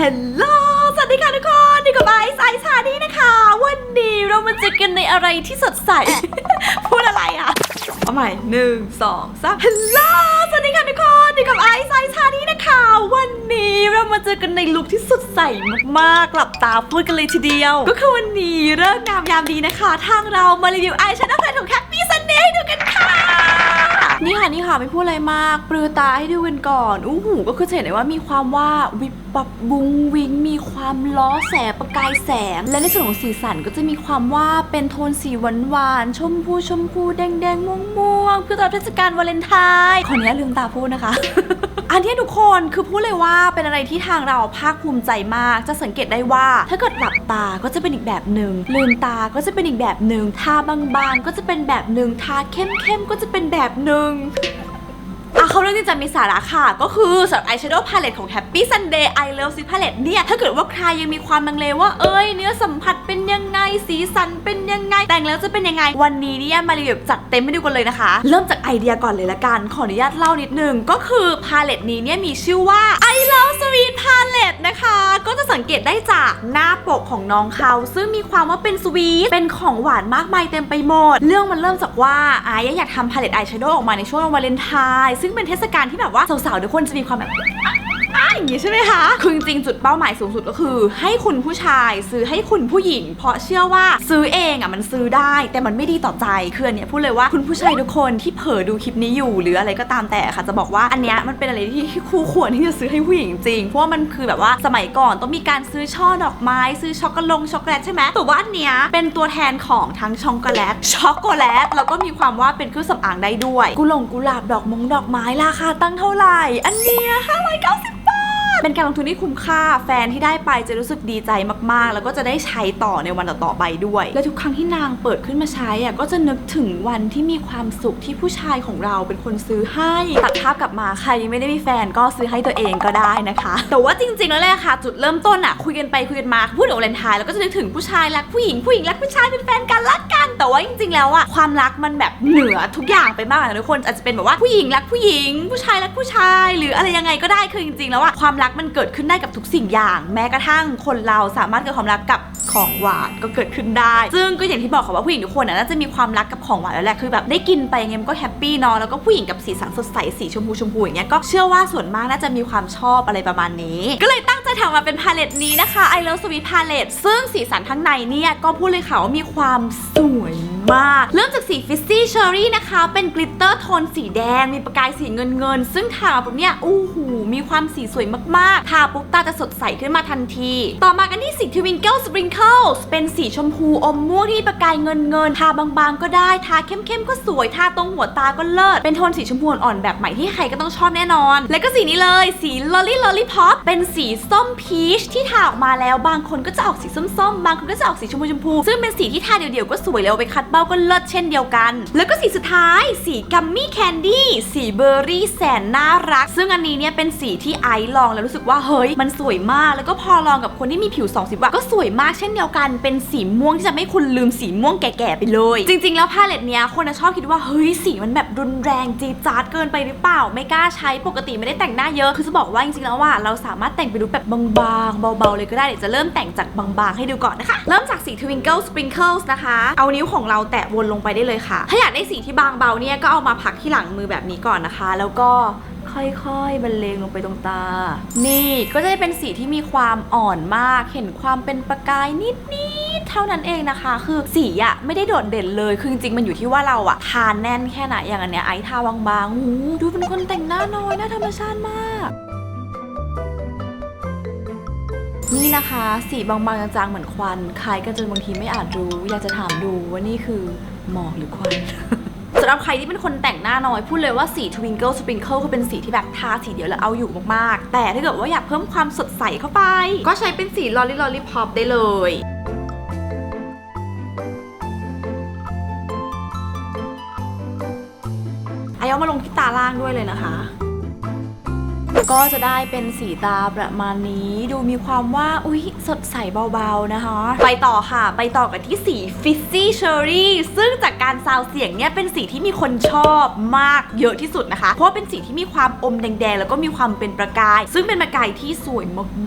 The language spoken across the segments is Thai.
ฮลโหลสวัสดีค่ะทุกคนนี่กับไอซ์ไอซ์ชานี่นะคะ วันนี้เรามาเจอกันในอะไรที่สดใส พูดอะไรอะ เอาใหม่หนึ่งสองสามฮลโหลสวัสดีค่ะทุกคนนี่กับไอซ์ไอซ์ชานี่นะคะ วันนี้เรามาเจอกันในลุคที่สดใสมากๆหลับตาพูดกันเลยทีเดียว ก็คือวันนี้เริ่มงามยามดีนะคะ ทางเรามารีวิวไอแชโดว์แพลของแคปปี้ซันเดย์ให้ดูกันค่ะ นี่ค่ะนี่ค่ะไม่พูดอะไรมาก ปลือตาให้ดูกันก่อนอู้หูก็คือจะเห็นได้ว่ามีความว่าวิบปับบุงวิงมีความล้อแสประกายแสง และในส่วนของสีสันก็จะมีความว่าเป็นโทนสีหวานหวานๆชมพูชมพูแดงแดงม่วงม่วงคือตอนเทศกาลวาเลนไทน์ขออนุญาตลืมตาพูดนะคะอันที่ทุกคนคือพูดเลยว่าเป็นอะไรที่ทางเราภาคภูมิใจมาก จะสังเกตได้ว่า ถ้าเกิดหลับตาก็จะเป็นอีกแบบหนึ่งลืมตาก็จะเป็นอีกแบบหนึ่งทาบางๆก็จะเป็นแบบหนึ่งทาเข้มๆก็จะเป็นแบบหนึ่งอะเขาเรื่องที่จะมีสาระค่ะก็คือสำหรับอายแชโดว์พาเลตของ Happy Sunday I Love This Palette เนี่ย ถ้าเกิดว่าใครยังมีความลังเลว่า เอ้ย เนื้อสัมผัสเป็นยังไง สีสันเป็นยังไง แต่งแล้วจะเป็นยังไง วันนี้เนี่ย มารีวิวจัดเต็มให้ดูกันเลยนะคะ เริ่มจากไอเดียก่อนเลยละกัน ขออนุญาตเล่านิดนึง ก็คือพาเลตนี้เนี่ยมีชื่อว่า I Love สวีทพาเลตนะคะ ก็จะสังเกตได้จากหน้าปกของน้องเขา ซึ่งมีความว่าเป็นสวีท เป็นของหวานมากมายเต็มไปหมด เรื่องมันเริ่มจากว่าไอ้อยากทำพาเลตอายแชโดว์ออกมาในช่วงวาเลนไทน์ซึ่งเป็นเทศกาลที่แบบว่าสาวๆทุกคนจะมีความแบบ อย่างนี้ใช่ไหมคะคือจริงจุดเป้าหมายสูงสุดก็คือ ให้คุณผู้ชายซื้อให้คุณผู้หญิง เพราะเชื่อว่าซื้อเองอะมันซื้อได้ แต่มันไม่ดีต่อใจคืออันเนี้ยพูดเลยว่าคุณผู้ชายทุกคนที่เผลอดูคลิปนี้อยู่ หรืออะไรก็ตามแต่ค่ะ จะบอกว่าอันเนี้ยมันเป็นอะไรที่คู่ควรที่จะซื้อให้ผู้หญิงจริงเพราะว่ามันคือแบบว่าสมัยก่อนต้องมีการซื้อช่อดอกไม้ซื้อช็อกโกแลตช็อกโกแลตใช่ไหมแต่ว่าอันเนี้ยเป็นตัวแทนของทั้งช็อกโกแลตช็อกโกแลตแล้วก็มีความว่าเป็นเครื่องสำอางได้ด้วยกุหลงกุหลาบดอกมงดอกไม้ราคาตั้งเท่าไหร่ อันเนี้ย590 เป็นการลงทุนที่คุ้มค่าแฟนที่ได้ไปจะรู้สึกดีใจมากๆ แล้วก็จะได้ใช้ต่อในวันต่อๆไปด้วย และทุกครั้งที่นางเปิดขึ้นมาใช้อะก็จะนึกถึงวันที่มีความสุขที่ผู้ชายของเราเป็นคนซื้อให้ตัดภาพกลับมาใครยังไม่ได้มีแฟนก็ซื้อให้ตัวเองก็ได้นะคะ แต่ว่าจริงๆแล้วแหละค่ะ จุดเริ่มต้นอะคุยกันไปคุยกันมาพูดถึงวาเลนไทน์แล้วก็จะนึกถึงผู้ชายรักผู้หญิงผู้หญิงรักผู้ชายเป็นแฟนกันรักกัน แต่ว่าจริงๆแล้วอะความรักมันแบบเหนือทุกอย่างไปมากนะทุกคนอาจจะเป็นแบบว่าผู้หญิงรักผู้หญิง ผู้ชายรักผู้ชาย หรืออะไรยังไงก็ได้คือจริงๆแล้วอะความรักมันเกิดขึ้นได้กับทุกสิ่งอย่าง แม้กระทั่งคนเราสามารถเกิดความรักกับของหวานก็เกิดขึ้นได้ ซึ่งก็อย่างที่บอกค่ะว่าผู้หญิงทุกคนน่าจะมีความรักกับของหวานแล้วแหละคือแบบได้กินไปไงมันก็แฮปปี้เนาะแล้วก็ผู้หญิงกับสีสันสดใสสีชมพูชมพูอย่างเงี้ยก็เชื่อว่าส่วนมากน่าจะมีความชอบอะไรประมาณนี้ ก็เลยตั้งใจทำมาเป็นพาเลตนี้นะคะ I Love Sweet Palette ซึ่งสีสันข้างในเนี่ยก็พูดเลยค่ะว่ามีความสวย มาก เริ่มจากสีฟิซซี่เชอรี่นะคะ เป็นกลิตเตอร์โทนสีแดง มีประกายสีเงินเงิน ซึ่งทาปุ๊บเนี่ยอู้หูมีความสีสวยมากๆ ทาปุ๊บตาจะสดใสขึ้นมาทันที ต่อมากันที่สี Twinkle Sprinkles เป็นสีชมพูอมม่วงที่ประกายเงินเงิน ทาบางๆ ก็ได้ ทาเข้มๆก็สวย ทาตรงหัวตาก็เลิศ เป็นโทนสีชมพูอ่อนๆแบบใหม่ที่ใครก็ต้องชอบแน่นอน และก็สีนี้เลย สี Lolly Lollipop เป็นสีส้มพีชที่ทาออกมาแล้วบางคนก็จะออกสีส้มๆ บางคนก็จะออกสีชมพูชมพูซึ่งเป็นสีที่ทาเดี่ยวๆก็สวยแล้วไปคัดเป้าก็เลิศเช่นเดียวกัน แล้วก็สีสุดท้าย สีกัมมี่แคนดี้สีเบอร์รี่แสนน่ารัก ซึ่งอันนี้เนี่ยเป็นสีที่ไอซ์ลองแล้วรู้สึกว่าเฮ้ยมันสวยมาก แล้วก็พอลองกับคนที่มีผิวสองสีว่าก็สวยมากเช่นเดียวกัน เป็นสีม่วงที่จะไม่คุณลืมสีม่วงแก่ๆไปเลย จริง ๆ แล้วพาเลตเนี้ยคนจะชอบคิดว่าเฮ้ยสีมันแบบ รุนแรงจีดจาดเกินไปหรือเปล่า ไม่กล้าใช้ปกติไม่ได้แต่งหน้าเยอะคือจะบอกว่าจริงๆแล้วว่าเราสามารถแต่งไปดูแบบบางๆเบาๆเลยก็ได้เดี๋ยวจะเริ่มแต่งจากบางๆให้ดูก่อนนะคะเริ่มจากสี Twinkle Sprinkles นะคะ เอานิ้วของเราแตะวนลงไปได้เลยค่ะ ถ้าอยากได้สีที่บางเบาเนี่ยก็เอามาพักที่หลังมือแบบนี้ก่อนนะคะ แล้วก็ ค่อยๆบรรเลงลงไปตรงตา นี่ก็จะเป็นสีที่มีความอ่อนมาก เห็นความเป็นประกายนิดๆเท่านั้นเองนะคะ คือสีอะไม่ได้โดดเด่นเลย คือจริงๆมันอยู่ที่ว่าเราอะทานแน่นแค่ไหนอย่างอันเนี้ยไอทาบางๆหูดูเป็นคนแต่งหน้าน้อยน่าธรรมชาติมากนี่นะคะ สีบางๆจางๆเหมือนควันคล้ายกันจนบางทีไม่อาจรู้ อยากจะถามดูว่านี่คือหมอกหรือควัน สำหรับใครที่เป็นคนแต่งหน้าน้อย พูดเลยว่าสี Twinkle Sprinkle คือเป็นสีที่แบบทาสีเดียวแล้วเอาอยู่มากๆ แต่ถ้าเกิดว่าอยากเพิ่มความสดใสเข้าไป ก็ใช้เป็นสี Lolly Lollipop ได้เลยไอเอามาลงที่ตาล่างด้วยเลยนะคะ ก็จะได้เป็นสีตาประมาณนี้ ดูมีความว่า อุ๊ย สดใสเบาๆนะคะ ไปต่อค่ะ ไปต่อกันที่สี Fizzy Cherry ซึ่งจากการซาวเสียงเนี่ยเป็นสีที่มีคนชอบมากเยอะที่สุดนะคะ เพราะว่าเป็นสีที่มีความอมแดงๆ แล้วก็มีความเป็นประกาย ซึ่งเป็นประกายที่สวย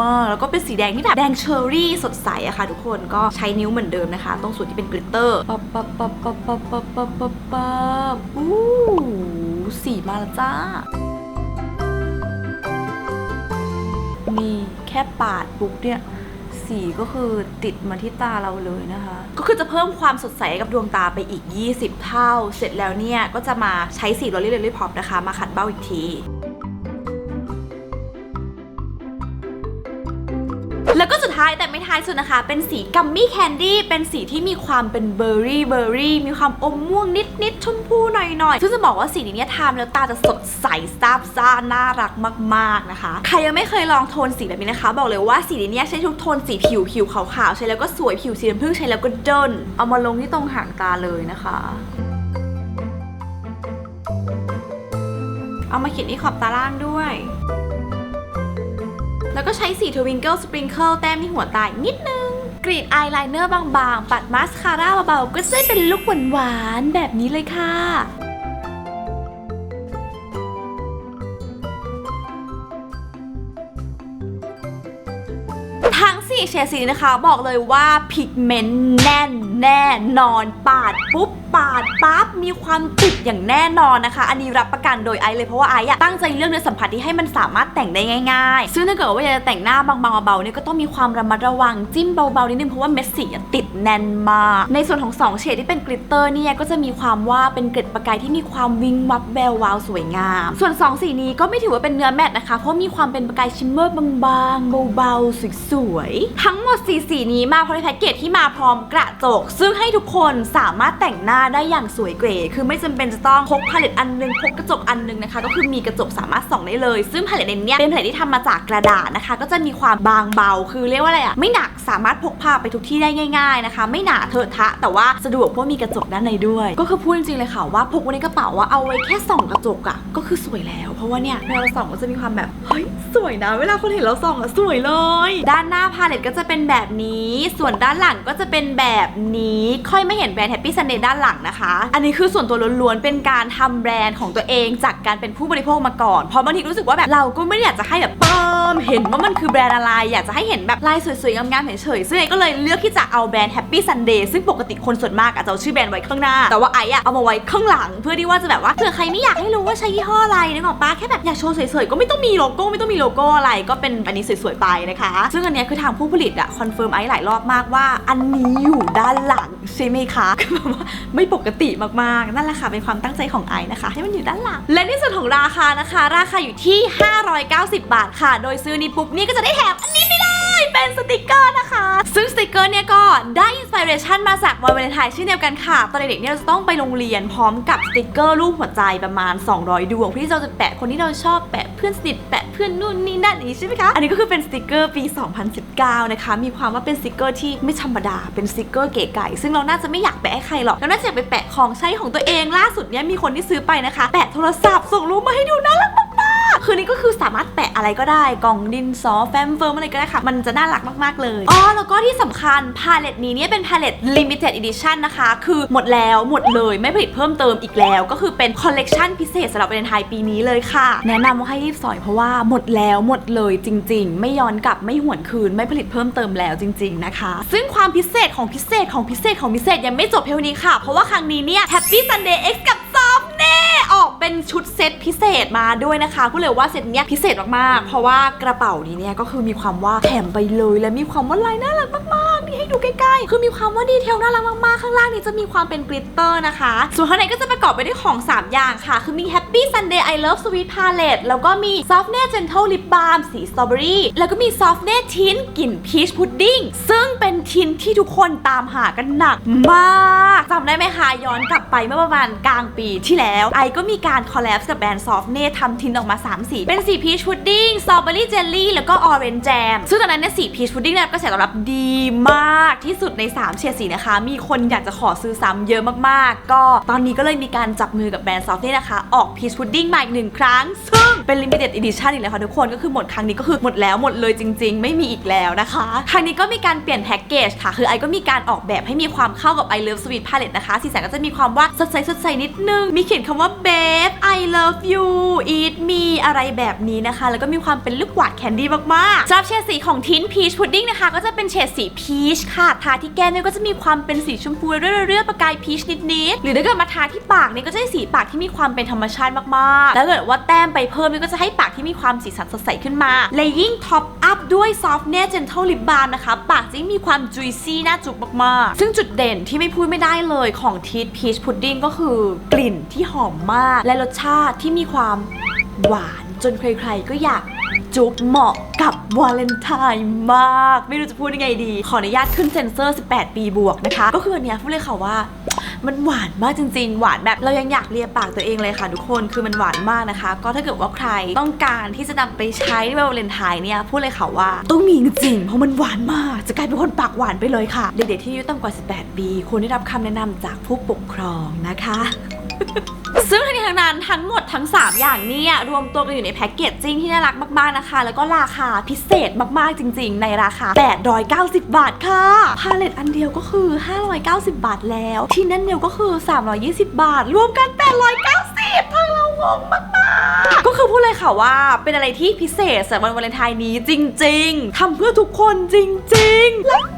มากๆ แล้วก็เป็นสีแดงที่แบบแดงเชอร์รี่สดใสอะค่ะ ทุกคนก็ใช้นิ้วเหมือนเดิมนะคะ ตรงส่วนที่เป็นกลิตเตอร์ปับปั๊บปั๊บปั๊บปั๊บปั๊บปั๊บปั๊บปั๊บอู้สีมาแล้วจ้าีแค่ปาดปุ๊บเนี่ยสีก็คือติดมาที่ตาเราเลยนะคะ ก็คือจะเพิ่มความสดใสกับดวงตาไปอีก 20 เท่า เสร็จแล้วเนี่ยก็จะมาใช้สีลอรี่เลลี่พอปนะคะ มาขัดเบ้าอีกที แล้วก็สุดท้ายแต่ไม่ท้ายสุดนะคะ เป็นสีกัมมี่แคนดี้เป็นสีที่มีความเป็นเบอร์รี่เบอร์รี่มีความอมม่วงนิดนิดชมพูหน่อยๆซึ่งจะบอกว่าสีนี้เนี่ยทาแล้วตาจะสดใสซาบซ่าน่ารักมากๆนะคะ ใครยังไม่เคยลองโทนสีแบบนี้นะคะ บอกเลยว่าสีนี้เนี่ยใช้ทุกโทนสีผิวผิวขาวๆใช้แล้วก็สวยผิวสีน้ำผึ้งใช้แล้วก็เดินเอามาลงที่ตรงหางตาเลยนะคะเอามาเขียนที่ขอบตาล่างด้วย แล้วก็ใช้สี Twinkle Sprinkle แต้มที่หัวตาอีกนิดนึง กรีดอายไลเนอร์บางๆ ปัดมาสคาร่าเบาๆ ก็จะได้เป็นลุคหวานๆ แบบนี้เลยค่ะทั้งสี่เฉดสีนะคะ บอกเลยว่าพิกเมนต์แน่นแน่นอน ปาดปุ๊บ ปาดปั๊บ มีความติดอย่างแน่นอนนะคะ อันนี้รับประกันโดยไอซ์เลยเพราะว่าไอซ์อะตั้งใจเลือกเนื้อสัมผัสที่ให้มันสามารถแต่งได้ง่ายๆ ซึ่งถ้าเกิดว่าอยากจะแต่งหน้าบางๆเบาๆเนี่ยก็ต้องมีความระมัดระวังจิ้มเบาๆนิดนึงเพราะว่าเม็ดสีอะติดแน่นมาก ในส่วนของสองเฉดที่เป็นกลิตเตอร์เนี่ยก็จะมีความว่าเป็นเกล็ดประกายที่มีความวิงวับแวววาวสวยงาม ส่วนสองสีนี้ก็ไม่ถือว่าเป็นเนื้อแมตต์นะคะ เพราะมีความเป็นประกายชิมเมอร์บางๆเบาๆสวยๆทั้งหมดสีสีนี้มาพร้อมแพ็กเกจที่มาพร้อมกระจก ซึ่งให้ทุกคนสามารถแต่งหน้าได้อย่างสวยเก๋คือไม่จำเป็นจะต้องพกพาเลตอันนึงพกกระจกอันนึงนะคะ ก็คือมีกระจกสามารถส่องได้เลย ซึ่งพาเลตในเนี้ยเป็นพาเลตที่ทำมาจากกระดาษนะคะ ก็จะมีความบางเบา คือเรียกว่าอะไรอะไม่หนักสามารถพกพาไปทุกที่ได้ง่าย ๆนะคะ ไม่หนาเทอะทะ แต่ว่าสะดวกเพราะมีกระจกด้านในด้วย ก็คือพูดจริงๆเลยค่ะว่าพกไว้ในกระเป๋าว่าเอาไว้แค่ส่องกระจกอะก็คือสวยแล้ว เพราะว่าเนี่ยเวลาเราส่องก็จะมีความแบบเฮ้ยสวยนะ เวลาคนเห็นเราส่องอะสวยเลย ด้านหน้าพาเลตก็จะเป็นแบบนี้ ส่วนด้านหลังก็จะเป็นแบบนี้ค่อยไม่เห็นแบรนด์ Happy Sunday ด้านหลังนะคะ อันนี้คือส่วนตัวล้วนๆ เป็นการทำแบรนด์ของตัวเองจากการเป็นผู้บริโภคมาก่อน เพราะบางทีรู้สึกว่าแบบเราก็ไม่ได้อยากจะให้แบบเปิมเห็นว่ามันคือแบรนด์อะไร อยากจะให้เห็นแบบลายสวยๆ งามๆเฉยๆ ซึ่งไอ้ก็เลยเลือกที่จะเอาแบรนด์ Happy Sunday ซึ่งปกติคนส่วนมากอาจจะเอาชื่อแบรนด์ไว้ข้างหน้า แต่ว่าไอ้อะเอามาไว้ข้างหลัง เพื่อที่ว่าจะแบบว่าเผื่อใครไม่อยากให้รู้ว่าใช้ยี่ห้ออะไรนึกออกปะแค่แบบอยากโชว์เฉยๆ ก็ไม่ต้องมีโลโก้ไม่ต้องมีโลโก้อะไร ก็เป็นอันนี้สวยๆ ไปนะคะ ซึ่งอันนี้คือทางผู้ผลิตอะคอนเฟิร์มไอ้หลายรอบมากว่า อันนี้อยู่ด้านหลังใช่ไหมคะคือแบบว่าไม่ปกติมากๆนั่นแหละค่ะเป็นความตั้งใจของไอ้นะคะ ให้มันอยู่ด้านหลังและในส่วนของราคานะคะ ราคาอยู่ที่ 590 บาทค่ะ โดยซื้อนี้ปุ๊บนี่ก็จะได้แถมอันนี้ไปเลย เป็นสติกเกอร์นะคะ ซึ่งสติกเกอร์เนี่ยก็ได้อินสปิเรชันมาจากวันวาเลนไทน์เช่นเดียวกันค่ะ ตอนเด็กๆเนี่ยเราจะต้องไปโรงเรียนพร้อมกับสติกเกอร์รูปหัวใจประมาณ 200 ดวงเพื่อที่เราจะแปะคนที่เราชอบแปะเพื่อนสนิทแปะเพื่อนนู่นนี่นั่นอย่างนี้ใช่ไหมคะ อันนี้ก็คือเป็นสติกเกอร์ปี 2019 นะคะ มีความว่าเป็นสติกเกอร์ที่ไม่ธรรมดา เป็นสติกเกอร์เก๋ไก่ ซึ่งเราน่าจะไม่อยากแปะให้ใครหรอกเราน่าจะไปแปะของใช้ของตัวเองล่าสุดเนี่ยมีคนที่ซื้อไปนะคะ แปะโทรศัพท์ส่งรูปมาให้ดูน่ารักมาก คือนี่ก็คือสามารถแปะอะไรก็ได้กล่องดินสอแฟ้มเฟิร์มอะไรก็ได้ค่ะ มันจะน่ารักมากๆเลยอ๋อแล้วก็ที่สำคัญพาเลตนี้เนี่ยเป็นพาเลต limited edition นะคะ คือหมดแล้วหมดเลยไม่ผลิตเพิ่มเติมอีกแล้ว ก็คือเป็นคอลเลกชันพิเศษสำหรับวาเลนไทน์ปีนี้เลยค่ะ แนะนำว่าให้รีบสอยเพราะว่าหมดแล้วหมดเลยจริง ๆ ไม่ย้อนกลับไม่หวนคืนไม่ผลิตเพิ่มเติมแล้วจริง ๆนะคะ ซึ่งความพิเศษของพิเศษของพิเศษของพิเศษยังไม่จบเพียงนี้ค่ะ เพราะว่าครั้งนี้เนี่ย Happy Sunday X กับซอฟเน่ออก เป็นชุดเซตพิเศษมาด้วยนะคะพูดเลยว่าเซตเนี้ยพิเศษมากๆ เพราะว่ากระเป๋านี้เนี่ยก็คือมีความว่าแถมไปเลยและมีความว่าลายน่ารักมากๆนี่ให้ดูใกล้ๆ คือมีความว่าดีเทลน่ารักมากๆ ข้างล่างนี้จะมีความเป็นกลิตเตอร์นะคะ ส่วนข้างในก็จะประกอบไปด้วยของ 3 อย่างค่ะ คือมี Happy Sunday I Love Sweet Palette แล้วก็มี Softness Gentle Lip Balm สีสตรอเบอรี่แล้วก็มี Softness Tint กลิ่น Peach Pudding ซึ่ง เป็นทินที่ทุกคนตามหากันหนักมากจำได้ไหมคะย้อนกลับไปเมื่อประมาณกลางปีที่แล้ว ไอก็มีการคอลแลบกับแบรนด์ซอฟเน่ทำทินออกมา 3 สี เป็นสีพีชพุดดิ้งสตรอเบอรี่เจลลี่แล้วก็ออเรนจ์แจมซึ่งตอนนั้นเนี่ยสีพีชพุดดิ้งเนี่ยกระแสตอบรับดีมากที่สุดใน 3 เฉดสีนะคะ มีคนอยากจะขอซื้อซ้ำเยอะมากๆ ก็ตอนนี้ก็เลยมีการจับมือกับแบรนด์ซอฟเน่นะคะ ออกพีชพุดดิ้งมาอีกหนึ่งครั้ง ซึ่งเป็น limited edition อีกแล้วค่ะทุกคนก็คือหมดครั้งนี้ก็คือหมดแล้วหมดเลยจริง ๆ ไม่มีอีกแล้วนะคะครั้งนี้ก็มีการเปลี่ยนแพ็กเกจค่ะ คือไอก็มีการออกแบบให้มีความเข้ากับ I Love Sweet Palette นะคะ สีสันก็จะมีความว่าสดใสสดใสนิดนึง มีเขียนคำว่า Babe I love you eat me อะไรแบบนี้นะคะ แล้วก็มีความเป็นลูกหวานแคนดี้มากๆสำหรับเฉดสีของทินพีชพุดดิ้งนะคะ ก็จะเป็นเฉดสีพีชค่ะ ทาที่แก้มเนี่ยก็จะมีความเป็นสีชมพูเรื่อยๆประกายพีชนิดๆ หรือถ้าเกิดมาทาที่ปากเนี่ยก็จะได้สีปากที่มีความเป็นธรรมชาติมากๆ แล้วถ้าเกิดว่าแต้มไปเพิ่มเนี่ยก็จะให้ปากที่มีความสีสันสดใสขึ้นมา และยิ่งท็อปอัพด้วย Soft n e Gentle Lip Balm นะคะ ปากจะยิ่งมีความจุยซี่น่าจุกมากๆ ซึ่งจุดเด่นที่ไม่พูดไม่ได้เลยของทีทพีชพุดดิ้งก็คือกลิ่นที่หอมมาก และรสชาติที่มีความหวานจนใครๆก็อยากจุ๊บเหมาะกับวาเลนไทน์มาก ไม่รู้จะพูดยังไงดี ขออนุญาตขึ้นเซนเซอร์ 18 ปีบวกนะคะ ก็คืออันเนี้ยพูดเลยค่ะว่า มันหวานมากจริง ๆ หวานแบบเรายังอยากเลียปากตัวเองเลยค่ะทุกคนคือมันหวานมากนะคะ ก็ถ้าเกิดว่าใครต้องการที่จะนำไปใช้ในวันวาเลนไทน์เนี่ยพูดเลยค่ะว่าต้องมีจริงๆเพราะมันหวานมาก จะกลายเป็นคนปากหวานไปเลยค่ะ เด็กๆที่อายุต่ำกว่า 18 ปีควรได้รับคำแนะนำจากผู้ปกครองนะคะ ซึ่งทั้งนี้ทั้งนั้นทั้งหมดทั้ง 3 อย่างเนี่ยรวมตัวกันอยู่ในแพ็กเกจจิ้งที่น่ารักมากๆนะคะ แล้วก็ราคาพิเศษมากๆจริง ๆ ในราคา 890 บาทค่ะพาเลตอันเดียวก็คือ 590 บาทแล้ว ที่นั่นเดียวก็คือ 320 บาท รวมกัน 890ทางเรางงมากๆก็คือพูดเลยค่ะว่าเป็นอะไรที่พิเศษสำหรับวันวาเลนไทน์นี้จริง ๆทำเพื่อทุกคนจริงๆรักมาก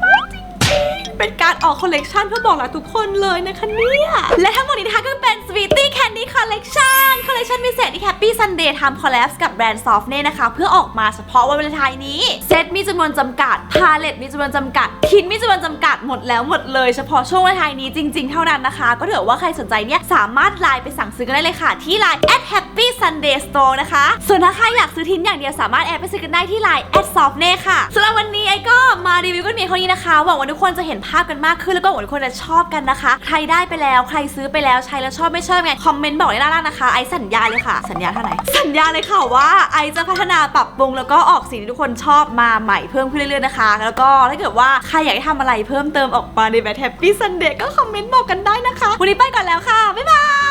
จริง เป็นการออกคอลเลกชันเพื่อบอกรักทุกคนเลยนะคะเนี่ย และทั้งหมดนี้นะคะก็เป็น Sweetie Candy Collection คอลเลกชันพิเศษที่ Happy Sunday ทำคอลแลบกับแบรนด์ Soft เน่นะคะเพื่อออกมาเฉพาะวันวาเลนไทน์นี้ เซตมีจำนวนจำกัด พาเลตมีจำนวนจำกัดทินมีจำนวนจำกัดหมดแล้วหมดเลยเฉพาะช่วงวาเลนไทน์นี้จริงๆ เท่านั้นนะคะ ก็ถือว่าใครสนใจเนี่ยสามารถไลน์ไปสั่งซื้อกันได้เลยค่ะ ที่ไลน์ at happy sunday store นะคะ ส่วนถ้าใครอยากซื้อทินอย่างเดียวสามารถแอดไปซื้อกันได้ที่ไลน์ at soft เน่ค่ะสำหรับวันนี้ไอ้ก็มารีวิวกันเพียงเท่านี้นะคะหวังว่าทุกคนจะเห็นภภาพกันมากขึ้นแล้วก็หวังว่าทุกคนจะชอบกันนะคะ ใครได้ไปแล้วใครซื้อไปแล้วใช้แล้วชอบไม่ชอบไงคอมเมนต์บอกได้ด้าล่างนะคะไอสัญญาเลยค่ะ สัญญาเท่าไหร่สัญญาเลยค่ะว่าไอจะพัฒนาปรับปรุงแล้วก็ออกสิ่งที่ทุกคนชอบมาใหม่เพิ่มขึ้นเรื่อยๆนะคะ แล้วก็ถ้าเกิดว่าใครอยากให้ทำอะไรเพิ่มเติมออกมาในแบบแฮปปี้ซันเดย์ก็คอมเมนต์บอกกันได้นะคะ วันนี้ไปก่อนแล้วค่ะบ๊ายบาย